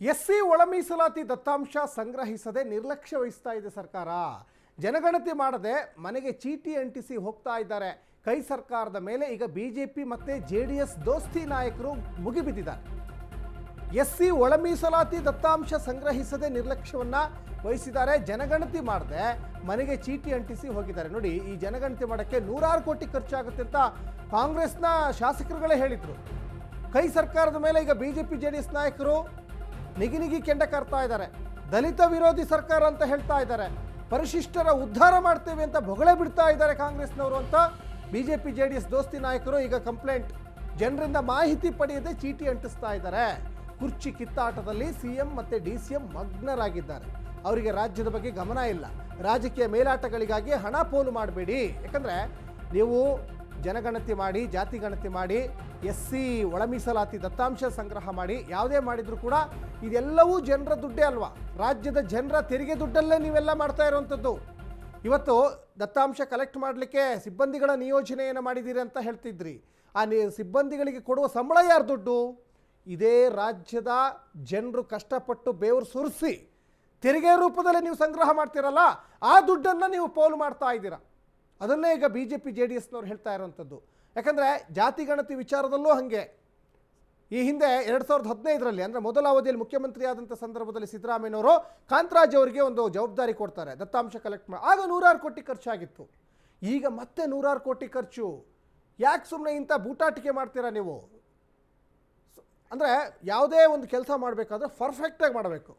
S C ಒಳ ಮೀಸಲಾತಿ ದತ್ತಾಂಶ ಸಂಗ್ರಹಿಸದೆ ನಿರ್ಲಕ್ಷ್ಯ ವಹಿಸ್ತಾ ಇದೆ ಸರ್ಕಾರ. ಜನಗಣತಿ ಮಾಡದೆ ಮನೆಗೆ ಚೀಟಿ ಅಂಟಿಸಿ ಹೋಗ್ತಾ ಇದ್ದಾರೆ. ಕೈ ಸರ್ಕಾರದ ಮೇಲೆ ಈಗ ಬಿಜೆಪಿ ಮತ್ತೆ ಜೆ ಡಿ ಎಸ್ ದೋಸ್ತಿ ನಾಯಕರು ಮುಗಿಬಿದ್ದಿದ್ದಾರೆ. ಎಸ್ ಸಿ ಒಳ ಮೀಸಲಾತಿ ದತ್ತಾಂಶ ಸಂಗ್ರಹಿಸದೆ ನಿರ್ಲಕ್ಷ್ಯವನ್ನ ವಹಿಸಿದ್ದಾರೆ. ಜನಗಣತಿ ಮಾಡದೆ ಮನೆಗೆ ಚೀಟಿ ಅಂಟಿಸಿ ಹೋಗಿದ್ದಾರೆ. ನೋಡಿ, ಈ ಜನಗಣತಿ ಮಾಡೋಕ್ಕೆ ನೂರಾರು ಕೋಟಿ ಖರ್ಚಾಗುತ್ತೆ ಅಂತ ಕಾಂಗ್ರೆಸ್ನ ಶಾಸಕರುಗಳೇ ಹೇಳಿದ್ರು. ಕೈ ಸರ್ಕಾರದ ಮೇಲೆ ಈಗ ಬಿಜೆಪಿ ಜೆ ಡಿ ಎಸ್ ನಾಯಕರು ನಿಗಿ ನಿಗಿ ಕೆಂಡ ಕರ್ತಾ ಇದ್ದಾರೆ. ದಲಿತ ವಿರೋಧಿ ಸರ್ಕಾರ ಅಂತ ಹೇಳ್ತಾ ಇದ್ದಾರೆ. ಪರಿಶಿಷ್ಟರ ಉದ್ಧಾರ ಮಾಡ್ತೇವೆ ಅಂತ ಬೊಗಳೆ ಬಿಡ್ತಾ ಇದ್ದಾರೆ ಕಾಂಗ್ರೆಸ್ನವರು ಅಂತ ಬಿಜೆಪಿ ಜೆ ಡಿ ಎಸ್ ದೋಸ್ತಿ ನಾಯಕರು ಈಗ ಕಂಪ್ಲೇಂಟ್. ಜನರಿಂದ ಮಾಹಿತಿ ಪಡೆಯದೆ ಚೀಟಿ ಅಂಟಿಸ್ತಾ ಇದ್ದಾರೆ. ಕುರ್ಚಿ ಕಿತ್ತಾಟದಲ್ಲಿ ಸಿಎಂ ಮತ್ತೆ ಡಿ ಸಿ ಎಂ ಮಗ್ನರಾಗಿದ್ದಾರೆ. ಅವರಿಗೆ ರಾಜ್ಯದ ಬಗ್ಗೆ ಗಮನ ಇಲ್ಲ. ರಾಜಕೀಯ ಮೇಲಾಟಗಳಿಗಾಗಿ ಹಣ ಪೋಲು ಮಾಡಬೇಡಿ. ಯಾಕಂದ್ರೆ ನೀವು ಜನಗಣತಿ ಮಾಡಿ, ಜಾತಿ ಗಣತಿ ಮಾಡಿ ಎಸ್ ಸಿ ಒಳ ಮೀಸಲಾತಿ ದತ್ತಾಂಶ ಸಂಗ್ರಹ ಮಾಡಿ, ಯಾವುದೇ ಮಾಡಿದರೂ ಕೂಡ ಇದೆಲ್ಲವೂ ಜನರ ದುಡ್ಡೇ ಅಲ್ವಾ? ರಾಜ್ಯದ ಜನರ ತೆರಿಗೆ ದುಡ್ಡಲ್ಲೇ ನೀವೆಲ್ಲ ಮಾಡ್ತಾ ಇರುವಂಥದ್ದು ಇವತ್ತು ದತ್ತಾಂಶ ಕಲೆಕ್ಟ್ ಮಾಡಲಿಕ್ಕೆ ಸಿಬ್ಬಂದಿಗಳ ನಿಯೋಜನೆಯನ್ನು ಮಾಡಿದ್ದೀರಿ ಅಂತ ಹೇಳ್ತಿದ್ರಿ. ಆ ನಿ, ಸಿಬ್ಬಂದಿಗಳಿಗೆ ಕೊಡುವ ಸಂಬಳ ಯಾರು ದುಡ್ಡು? ಇದೇ ರಾಜ್ಯದ ಜನರು ಕಷ್ಟಪಟ್ಟು ಬೇವರು ಸುರಿಸಿ ತೆರಿಗೆ ರೂಪದಲ್ಲಿ ನೀವು ಸಂಗ್ರಹ ಮಾಡ್ತೀರಲ್ಲ, ಆ ದುಡ್ಡನ್ನು ನೀವು ಪೋಲು ಮಾಡ್ತಾ ಇದ್ದೀರಾ. ಅದನ್ನೇ ಈಗ B J P J D ಎಸ್ನವ್ರು ಹೇಳ್ತಾ ಇರೋವಂಥದ್ದು ಯಾಕಂದರೆ ಜಾತಿ, ಗಣತಿ ವಿಚಾರದಲ್ಲೂ ಹಾಗೆ. ಈ ಹಿಂದೆ ಎರಡು ಸಾವಿರದ ಹದಿನೈದರಲ್ಲಿ, ಅಂದರೆ ಮೊದಲ ಅವಧಿಯಲ್ಲಿ ಮುಖ್ಯಮಂತ್ರಿ ಆದಂಥ ಸಂದರ್ಭದಲ್ಲಿ ಸಿದ್ದರಾಮಯ್ಯನವರು ಕಾಂತರಾಜ್ ಅವರಿಗೆ ಒಂದು ಜವಾಬ್ದಾರಿ ಕೊಡ್ತಾರೆ, ದತ್ತಾಂಶ ಕಲೆಕ್ಟ್ ಮಾಡಿ ಆಗ ನೂರಾರು ಕೋಟಿ ಖರ್ಚಾಗಿತ್ತು. ಈಗ ಮತ್ತೆ ನೂರಾರು ಕೋಟಿ ಖರ್ಚು. ಯಾಕೆ ಸುಮ್ಮನೆ ಇಂಥ ಬೂಟಾಟಿಕೆ ಮಾಡ್ತೀರಾ ನೀವು? ಅಂದರೆ ಯಾವುದೇ ಒಂದು ಕೆಲಸ ಮಾಡಬೇಕಾದ್ರೆ ಪರ್ಫೆಕ್ಟಾಗಿ ಮಾಡಬೇಕು.